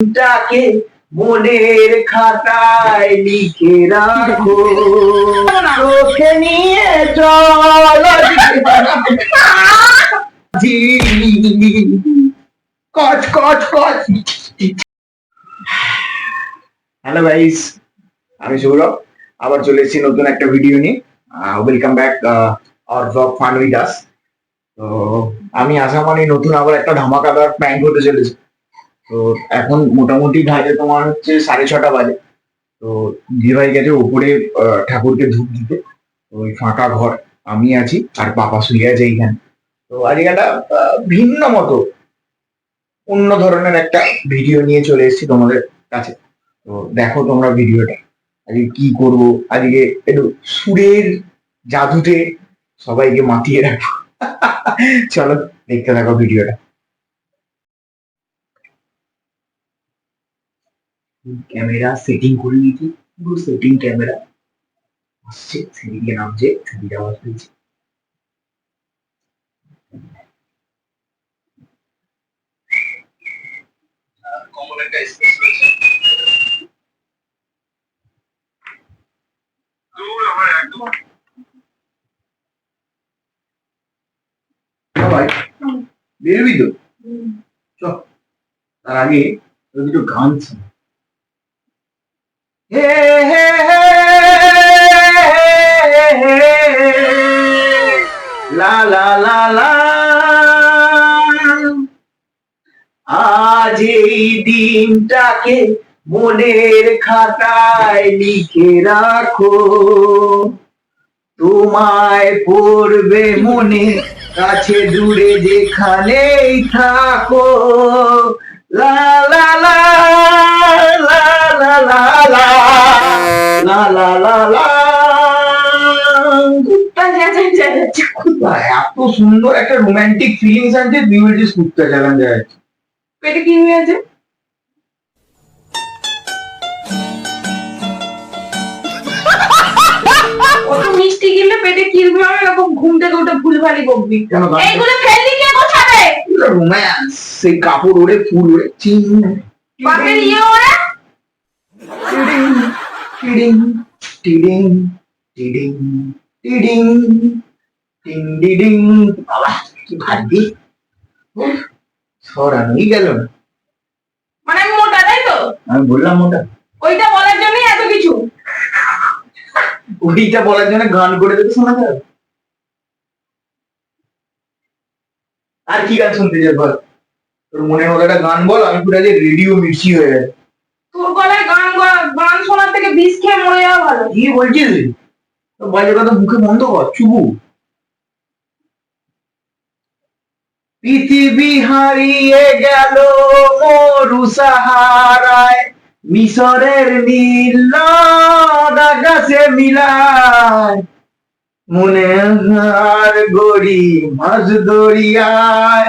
দিনটাকে মনের খাতায় লিখে রাখো। চোখে নিয়ে চল কচ কচ কচ। হ্যালো গাইস আমি সৌরভ। আবার চলে এসেছি নতুন একটা ভিডিও নিয়ে। Welcome back our blog fun with us তো আমি আসা মানে নতুন আবার একটা ধামাকাদার প্র্যাঙ্ক হতে চলেছে। তো এখন মোটামুটি ঘাটে তোমার হচ্ছে সাড়ে ছটা বাজে। তো দিদিভাই গেছে ওপরে ঠাকুরকে ধূপ দিতে। ওই ফাঁকা ঘর, আমি আছি আর পাপা শুয়ে আছে এইখানে। তো আজকে একটা ভিন্ন মতো, অন্য ধরনের একটা ভিডিও নিয়ে চলে এসেছি তোমাদের কাছে। তো দেখো তোমরা ভিডিওটা, আজকে কি করব? আজকে একটু সুরের জাদুতে সবাইকে মাতিয়ে রাখো চলো দেখতে থাকো ভিডিওটা। ক্যামেরা সেটিং করে নিয়েছি। পুরো সেটিং ক্যামেরা। আসছে সেদিকে নামছে ছবিটা আওয়াজ পেয়েছি কমন একটা স্পেস রয়েছে দূর আমার একদম সবাই বেরোবি তো? চ তার আগে দুটো গান ছিল হে হে লা লা আজ এই দিনটাকে মনের খাতায় লিখে রাখো। তোমায় পড়বে মনে, কাছে দূরে যেখানেই থাকো। লা লা লা লা la la la. La la la la. আচ্ছা, আচ্ছা, আচ্ছা, এত সুন্দর একটা রোমান্টিক ফিলিংস আছে দুই মিনিট ঘুরতে পেটে কি। আছে? মিষ্টি গিলে পেটে এরকম ঘুম থেকে উঠে ভুলভালি বকবি। এইগুলো কে রোম্যান্স সেই কাপড় ওড়ে ফুল ওড়ে চিন। ইয়ে টিডিং টিডিং টিডিং টিডিং টিডিং টিং ডিডিং বাবা কি ভাগ্যি। সরানোই গেল না। মানে আমি মোটা তাই তো? আমি বললাম ওটা ওইটা বলার জন্যই এত কিছু। ওইটা বলার জন্য গান করে দেবে শোনা যাবে আর কি গান শুনতে বল? তোর মনের মতো একটা গান বল আমি পুরো রেডিও মির্চি হয়ে তোর শোনার থেকে বিষ খেয়ে মরে যাওয়া ভালো। কি বলছিস? কথা মুখে বন্ধ কর চুবু পৃথিবী হারিয়ে গেল মরু সাহারায়, মিশরের নীল আকাশে মিলায়। মনে হার গড়ি মাঝ দরিয়ায়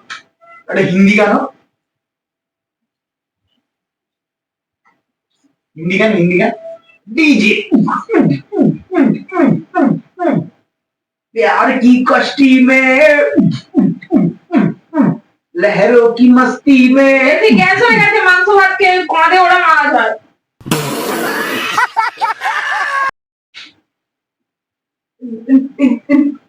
हिंदी হিন্দি গান হিন্দি গান হিন্দি গান प्यार की कश्ती में लहरों की मस्ती में। कैसे हो थे मानसो बात के कौन उड़ा मारा था?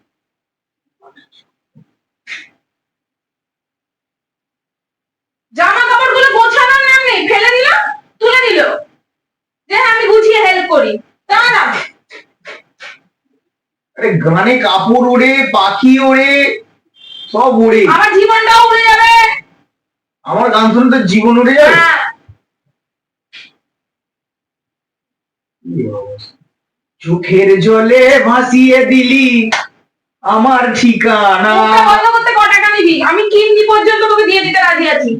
ফেলে দিল তুলে দিল। যে আমি গুছিয়ে হেল্প করি আরে গানে কাপড় ওড়ে পাখি ওড়ে সব ওড়ে আমার জীবনটাও উড়ে যাবে। আমার গান শুনে তো জীবন উড়ে যাবে। হ্যাঁ। চোখের জলে ভাসিয়ে দিলি আমার ঠিকানা। মুখটা বন্ধ করতে আমি কিডনি পর্যন্ত তোকে দিয়ে দিতে রাজি আছি।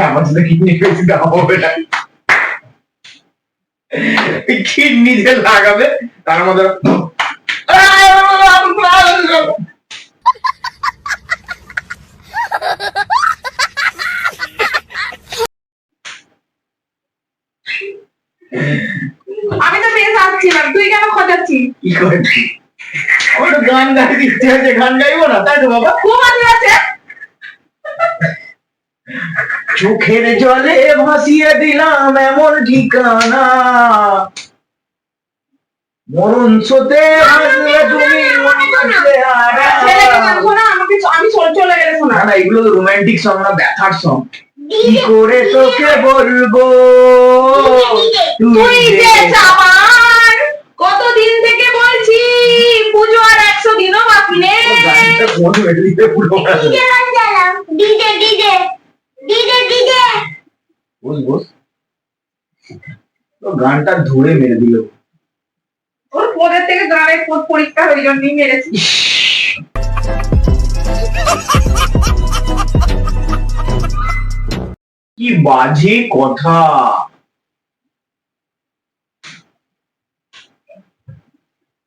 আমার কিডনি বেশি দাম হবে না। কিডনি যে লাগাবে তার মধ্যে আমি তো বেশ আসছিলাম তুই কেন খোঁজাচ্ছিস? কি করছি আমার গান গাইতে ইচ্ছে আছে গান গাইবো না তাই তো বাবা। খুব মজা চোখের জলে ভাসিয়ে দিলাম এমন ঠিকানা। মরণ সোতে তুমি আমি চলে গেলে শোনা। না এগুলো রোমান্টিক সং না ব্যথার সং কি করে তোকে বলব? তুই যে কতদিন থেকে বলছি পুজো আর একশো দিনও বাকি নেই। গানটা কোন পুরো ডিজে ডিজে। বস বস। তো গানটা ধরে মেরে দিল। ওর থেকে গানের পরীক্ষা জন্যই মেরেছি কি বাজে কথা।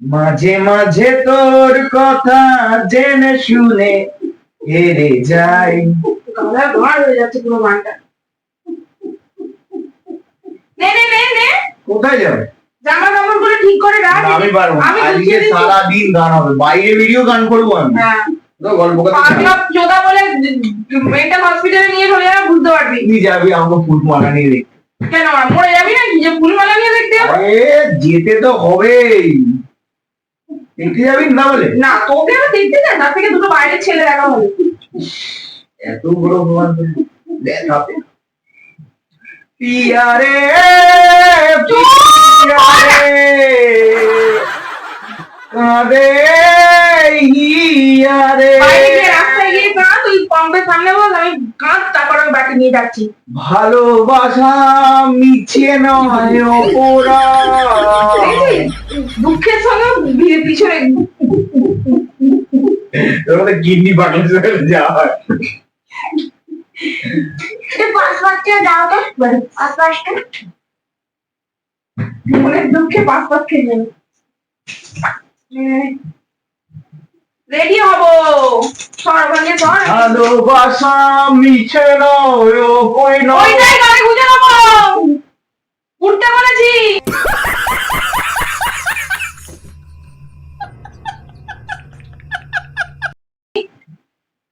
মাঝে মাঝে তোর কথা জেনে শুনে হেরে যাই। হয়ে যাচ্ছে পুরো গানটা নে নে নে নে। কোথায় যাবে? জামা কাপড়গুলো ঠিক করে রাখ আমি পারব আজকে সারা দিন গান হবে। বাইরে ভিডিও গান করব আমি। হ্যাঁ। গল্প কথা পাগলা চোদা বলে মেন্টাল হসপিটালে নিয়ে চলে যাবে বুঝতে পারবি। তুই যাবি আমাকে ফুল মালা নিয়ে দেখ কেন মরে যাবি নাকি? যে ফুলমালা নিয়ে দেখতে আরে যেতে তো হবেই। দেখতে যাবি না বলে? না তোকে আমি দেখতে চাই তার থেকে দুটো বাইরের ছেলে দেখা হলো এত বড় ভগবান দেখাবে পিয়ারে পিয়ারে। কাঁদে হিয়ারে ভালোবাসা মিছে নয় দুঃখের সঙ্গে পিছনে তোরা কিডনি বাকি যা হয়। পাঁচটা দাও তো মনের দুঃখে খেয়ে যাবে রেডি হব। সর ওখানে সর ভালোবাসা মিছে নয় কই নয়। ওইটাই গাড়ি বুঝে নেব। উঠতে বলেছি।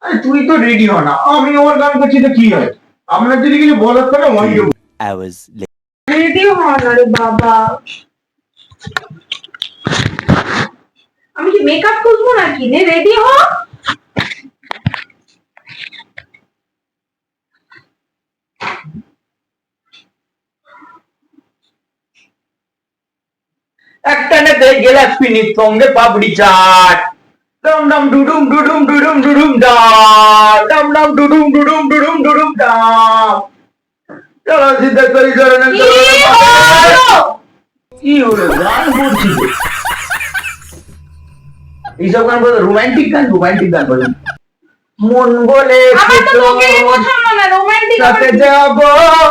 আরে তুই তো রেডি হ না। আমি আমার গান করছি তো কি হয়? আপনার যদি কিছু বলার থাকে ওয়াই hours later. রেডি হন বাবা। আমি কি মেকআপ করব নাকি? নে রেডি হ। একটা নেতে গেলাস পিনির সঙ্গে পাপড়ি চাট। ডম ডম ডুডুম ডুডুম ডুডুম ডুডুম ডা ডম ডম ডুডুম ডুডুম ডুডুম ডুডুম ডা চলো সিদ্ধা করি চরণে কি হলো? কি হলো? গান তো। এইসব গান বলে রোমান্টিক গান রোমান্টিক গান বলে। মন বলে সাথে যাব।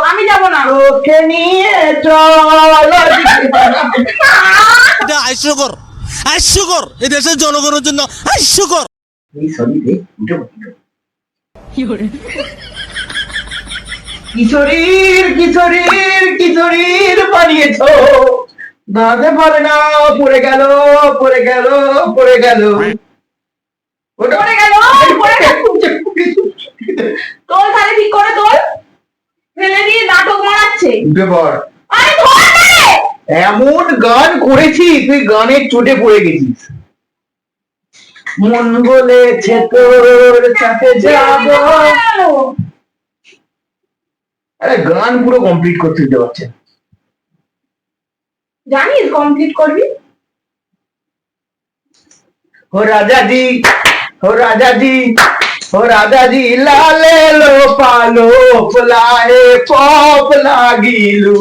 আমি যাব না। তোকে নিয়ে চলো। হাস্যকর হাস্যকর এই দেশের জনগণের জন্য হাস্যকর এই উঠে। কিশোরীর কিশোরীর কিশোরীর বানিয়েছো। দাঁড়াতে পারে না পড়ে গেল পড়ে গেল পড়ে গেল। ওটা পড়ে গেল, পড়ে গেল। তোর তাহলে ঠিক করে তোর? ফেলে দিয়ে নাটক মারাচ্ছে উঠে পড়। আরে ধর! এমন গান করেছি তুই গানের চোটে পড়ে গেছিস। মন বলেছে তোর সাথে যাব। আরে গান পুরো কমপ্লিট করতে দিতে পারছে জানিস কমপ্লিট করবি? ও রাজা জি ও রাজা জি রাধাজি লালে লো পালো পোলায়ে পপ লাগিলু।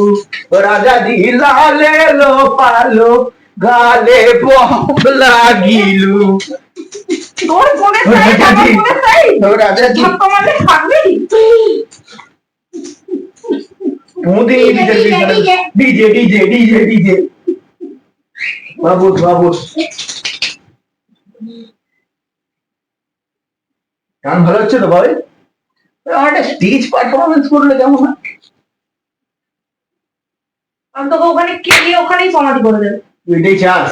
রাধাজি লালে লো পালো গালে পপ লাগিলু। তোর কোনে চাই রাধাজি রাধাজি তোমাদের থাকবে? মুদি ডিজে ডিজে ডিজে। বাবু বাবু গান ভালো হচ্ছে তো ভাই? একটা স্টেজ পারফরমেন্স করলে কেমন হয়? আমি তোকে ওখানে কেলিয়ে ওখানেই সমাধি করে দেবে। এটাই চাস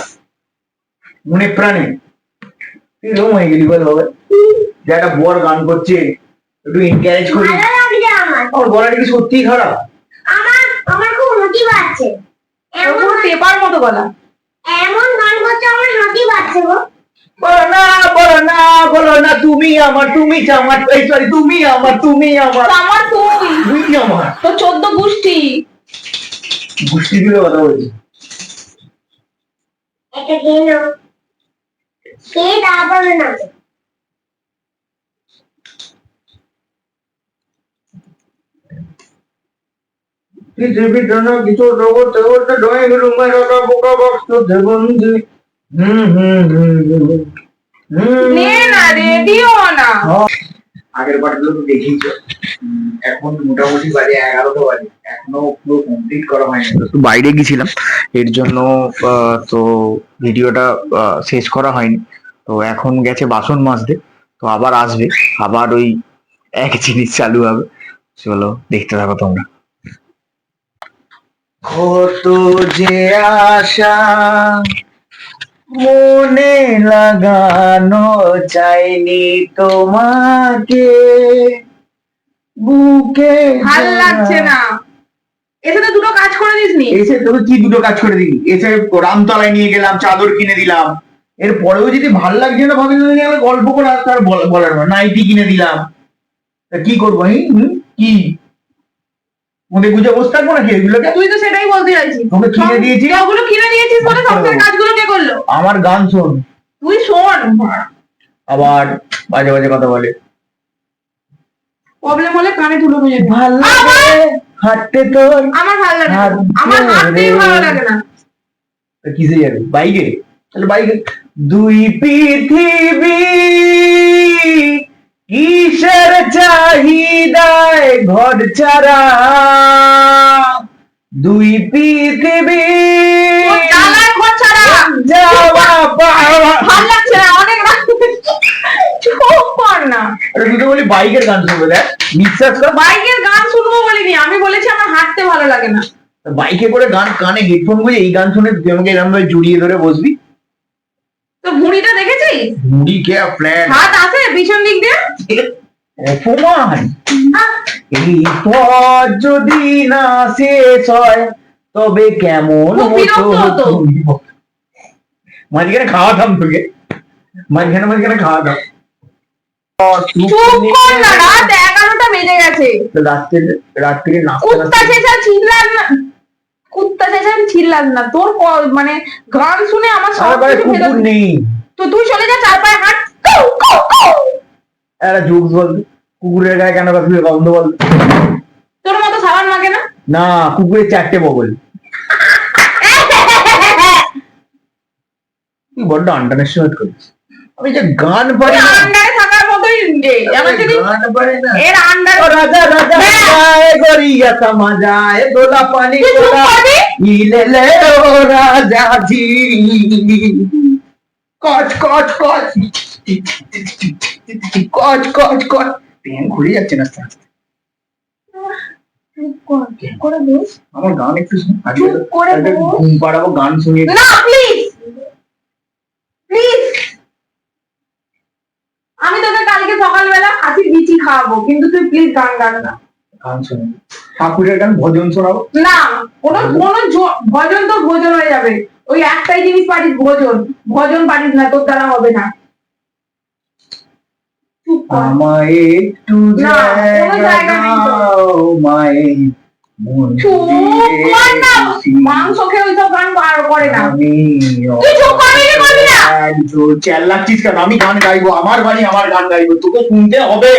মনে প্রাণে। তুই রকম হয়ে গেলি বল হবে যে একটা বর গান করছে একটু এনকারেজ করি। আমার। গলাটা কি সত্যিই খারাপ? আমার আমার খুব হাসি পাচ্ছে। এমন পুরো টেপার মতো গলা। এমন গান করছে আমার হাসি পাচ্ছে গো। বলো না বলো না বলো না তুমি আমার তুমি আমার এই সরি তুমি আমার তুমি আমার। আমার তুই। তুমি আমার। তো চোদ্দ গোষ্ঠী। গোষ্ঠী দিলে কথা বলছি। এটা কেন কে না। পৃথিবী কিছু জগতে ওটা ড্রয়িং রুমে রাখা বোকা বক্স দেবন্দি হুম হুম হুম হুম হুম। নে না রেডিও না। আগের পার্টগুলো তো দেখেইছ উম, এখন মোটামুটি বাজে এগারোটা বাজে। এখনও পুরো কমপ্লিট করা হয়নি। তো বাইরে গেছিলাম। এর জন্য আহ, তো ভিডিওটা আহ, শেষ করা হয়নি। তো এখন গেছে বাসন মাজতে। তো আবার আসবে। আবার ওই এক জিনিস চালু হবে। চলো দেখতে থাকো তোমরা। কত যে আশা মনে লাগানো চাইনি তোমাকে। বুকে ভালো লাগছে না। এসে দুটো কাজ করে দিসনি? এসে তোকে কি দুটো কাজ করে দিলি এসে রামতলায় নিয়ে গেলাম চাদর কিনে দিলাম। এর পরেও যদি ভালো লাগছে না ভাবি গল্প করে আর তার বলার নয় নাইটি কিনে দিলাম। তা কি করব কি? মনে বুঝে বসে থাকব নাকি? এগুলোকে? তুই তো সেটাই বলতে চাইছিস। তোকে কিনে দিয়েছি। ওগুলো কিনে দিয়েছিস বলে সংসারের কাজগুলো কে করল? আমার গান শোন। তুই শোন। আবার বাজে বাজে কথা বলে। প্রবলেম হলে কানে তুলে বুঝে ভালো লাগে হাঁটতে তোর। আমার ভালো লাগে। আমার কে হাঁটতেই ভালো লাগে না। তা কিসে যাবে? বাইকে? তাহলে বাইকে। দুই পৃথিবী কিসের চাহিদায় ঘর ছাড়া? দুই পৃথিবী যাওয়া পাওয়া। ভালো লাগছে না অনেক তুই তো বলি বাইকের গান শুনবে দেখ বিশ্বাস কর। বাইকের গান শুনব বলিনি আমি বলেছি আমার হাঁটতে ভালো লাগে না। বাইকে করে গান কানে হেডফোনগুলো এই গান শুনে তুই আমাকে এরকম ভাবে জড়িয়ে ধরে বসবি? তো ভুঁড়িটা দেখেছিস মুড়ি কে ফ্ল্যাট হাত আছে পিছন দিক দিয়ে। অপমান। এই পথ যদি না শেষ হয় তবে কেমন হতো। মাঝখানে খাওয়াতাম তোকে। মাঝখানে মাঝখানে খাওয়াতাম রাত এগারোটা বেজে গেছে। রাত্রে রাত্রে কুত্তা চেঁচা ছিলাস না কুত্তা চেঁচা ছিলাস না। তোর মানে গান শুনে আমার সব কিছু নেই। তো তুই চলে যা চার পায়ে হাঁট। কৌ, কৌ, কৌ। একটা জোক বল কুকুরের গায়ে কেন কাকুরের গন্ধ বল? তোর মতো সাবান মাগে না? না কুকুরের চারটে বগল। তুই বড্ড আন্টানের সময় করিস আমি যে গান পারি আন্ডারে থাকার মতোই রে। এবার যদি গান পারি না। এর আন্ডার রাজা রাজা রাজায় গড়িয়া সমাজায় দোলা পানি তুই চুপ গোলা ইলে লে ও রাজা জি। কচ কচ কচ কচ কচ কচ পেন ঘুরে যাচ্ছে না আস্তে আস্তে। আমার গান একটু। ঘুম পাড়াবো গান শুনিয়ে না প্লিজ প্লিজ আমি তোকে কালকে সকালবেলা খাসির বিচি খাওয়াবো কিন্তু তুই প্লিজ গান গান না। গান শুনি। ঠাকুরের গান ভজন শোনাবো? না কোনো কোনো ভজন তো ভোজন হয়ে যাবে। ওই একটাই জিনিস পারিস ভোজন। ভজন পারিস না তোর দ্বারা হবে না। আমায় একটু কর না। খুশি মাংস খেয়ে ওইসব গান বার করে না। আমি তুই চুপ করবি না? চেল্লাচ্ছিস কেন আমি গান গাইবো আমার বাড়ি আমার গান গাইবো তোকে শুনতে হবে।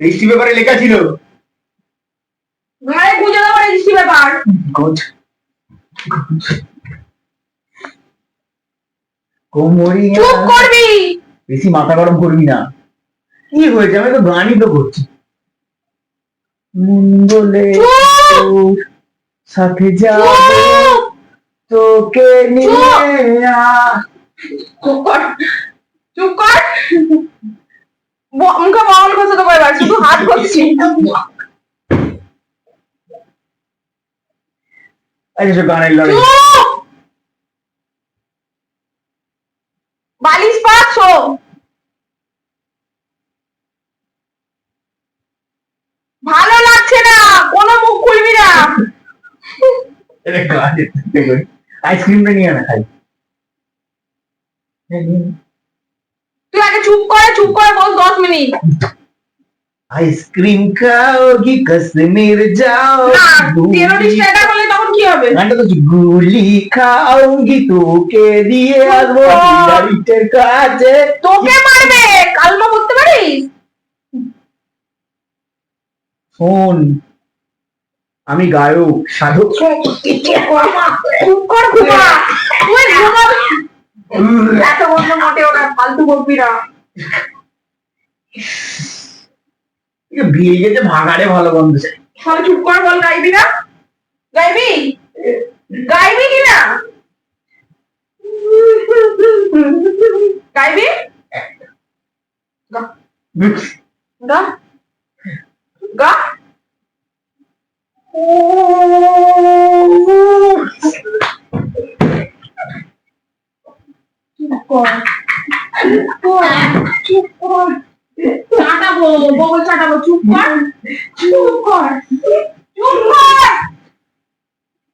রেজিস্ট্রি পেপারে লেখা ছিল। ঘরে খুঁজে দেবো রেজিস্ট্রি ব্যাপার। চুপ করবি। বেশি মাথা গরম করবি না। কি হয়েছে? আমি তো গানই তো করছি। চুপ! সাথে যাব। তোকে নিয়ে চুপ কর। চুপ কর। মুখে বল করছে তো কয়বার শুধু হাত করছি। আচ্ছা গানের লড়াই চুপ বালিশ পাচ্ছ ভালো লাগছে না কোনো মুখ খুলবি না। আইসক্রিমটা নিয়ে না খাই। তুই আগে চুপ করে চুপ করে বস দশ মিনিট। আইসক্রিম খাওগি কাশ্মীর যাও না হলে তখন কি হবে? গানটা তো গুলি খাওগি তোকে দিয়ে আসব কাছে তোকে মারবে? কালমা করতে পারিস? শোন আমি গায়ক সাধক। ঘুমা। তুই ঘুমাবি এত বন্ধ মোটে ওটা ফালতু বকবি না বিয়ে গেছে ভাগাড়ে ভালো বন্ধু সবাই চুপ কর বল গাইবি না? গাইবি? গাইবি কি না? গাইবি? গা। গা। চুপ কর চুপ কর চুপ কর চাটাবো বগল চাটাবো চুপ কর। চুপ কর। চুপ কর।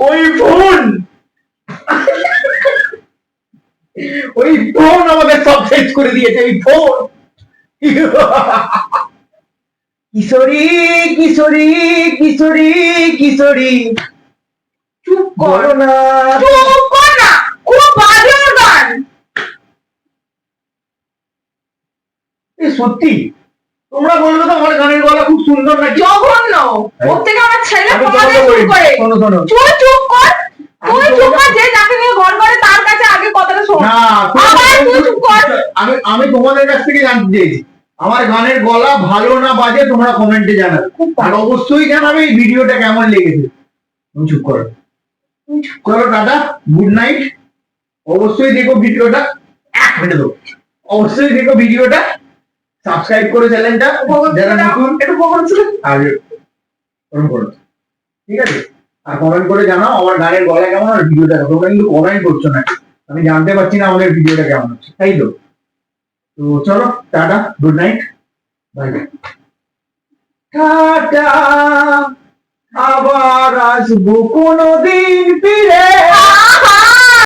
ওই ফোন ওই ফোন আমাদের সব শেষ করে দিয়েছে ওই ফোন কিশোরী কিশোরী কিশোরী কিশোরী! চুপ কর। না। চুপ কর না খুব বাজে গান সত্যি? তোমরা বলবে তো আমার গানের গলা খুব সুন্দর নাকি? জঘন্য। ওর থেকে আমার ছেলে আমি শুরু করে। তুই চুপ কর। তুই চুপ কর যে যাকে নিয়ে ঘর করে তার কাছে আগে কথাটা শোন। না আবার তুই চুপ কর। আমি আমি তোমাদের কাছ থেকে জানতে চেয়েছি আমার গানের গলা ভালো না বাজে তোমরা কমেন্টে জানাবে আর অবশ্যই জানাবে এই ভিডিওটা কেমন লেগেছে? তুমি চুপ করো। চুপ করো। দাদা গুড নাইট অবশ্যই দেখো ভিডিওটা। এক মিনিট অবশ্যই দেখো ভিডিওটা। সাবস্ক্রাইব করে চ্যানেলটা যারা নতুন একটু বকর ছিল আর ওরকম করো। ঠিক আছে? আর কমেন্ট করে জানাও আমার গানের গলা কেমন আর ভিডিওটা কেমন। তোমরা কিন্তু কমেন্ট করছ না। আমি জানতে পারছি না আমাদের ভিডিওটা কেমন হচ্ছে। তাই তো? তো চলো tata good night bye bye tata আবার আসব কোনোদিন ফিরে।